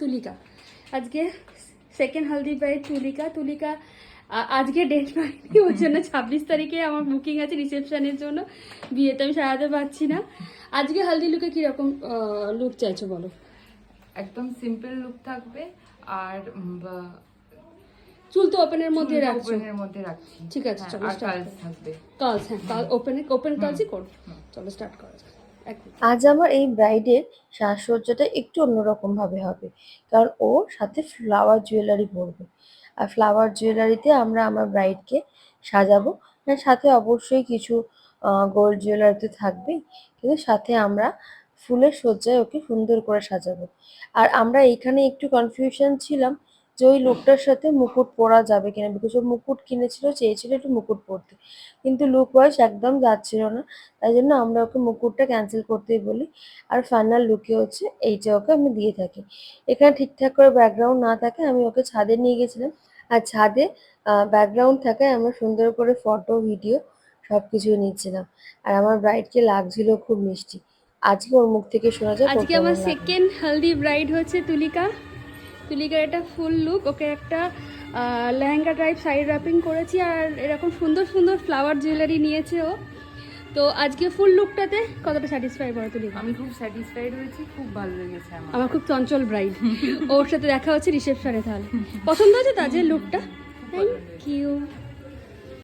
তুলিকা। আজকে সেকেন্ড হলদি ব্রাইড তুলিকা। তুলিকা আজকে ডেট পাইনি ওর জন্য ছাব্বিশ তারিখে আমার বুকিং আছে রিসেপশনের জন্য। বিয়েতে আমি সারাতে পারছি না। আজকে হলদি লুকে কীরকম লুক চাইছো বলো? একদম সিম্পল লুক থাকবে আর চুল তো ওপেনের মধ্যে রাখছো। এর মধ্যে রাখছি। ঠিক আছে, হ্যাঁ, চলো কালস থাকবে। কালস হ্যাঁ কাল ওপেন ওপেন কালসই করো। চলো স্টার্ট করা যাক। আজ আমার এই ব্রাইডের সাজসজ্জাটা একটু অন্যরকম ভাবে হবে, কারণ ও সাথে ফ্লাওয়ার জুয়েলারি পরবে আর ফ্লাওয়ার জুয়েলারিতে আমরা আমার ব্রাইডকে সাজাবো, আর সাথে অবশ্যই কিছু গোল্ড জুয়েলারি তো থাকবেই কিন্তু সাথে আমরা ফুলের সজ্জায় ওকে সুন্দর করে সাজাবো। আর আমরা এইখানে একটু কনফিউশন ছিলাম যে ওই লোকটার সাথে মুকুট পরা যাবে কিনা বিকজ ও মুকুট কিনেছিল চেয়েছিল একটু মুকুট পরতে। কিন্তু লুক ওয়াইজ একদম যাচ্ছিল না। তাই জন্য আমরা ওকে মুকুটটা ক্যান্সেল করতেই বলি। আর ফাইনাল লুকে হচ্ছে এইটা ওকে আমি দিয়ে থাকি। এখানে ঠিকঠাক করে ব্যাকগ্রাউন্ড না থাকে আমি ওকে ছাদে নিয়ে গেছিলাম। আর ছাদে ব্যাকগ্রাউন্ড থাকায় আমরা সুন্দর করে ফটো ভিডিও সব কিছু নিচ্ছিলাম। আর আমার ব্রাইডকে লাগছিল খুব মিষ্টি। আজকে ওর মুখ থেকে শোনা যায় আজকে আমার সেকেন্ড হলদি ব্রাইড হচ্ছে তুলিকা। তুলিকার এটা ফুল লুক ওকে একটা লেহেঙ্গা টাইপ সাইড র্যাপিং করেছি আর এরকম সুন্দর সুন্দর ফ্লাওয়ার জুয়েলারি নিয়েছে ও। তো আজকে ফুল লুকটাতে কতটা স্যাটিসফাই করো তুলি আমি খুব স্যাটিসফাইড হয়েছি খুব ভালো লেগেছে আমার। আমার খুব চঞ্চল ব্রাইড ওর সাথে দেখা হচ্ছে রিসেপশনে তাহলে। পছন্দ হয়েছে তাজের লুকটা থ্যাংক ইউ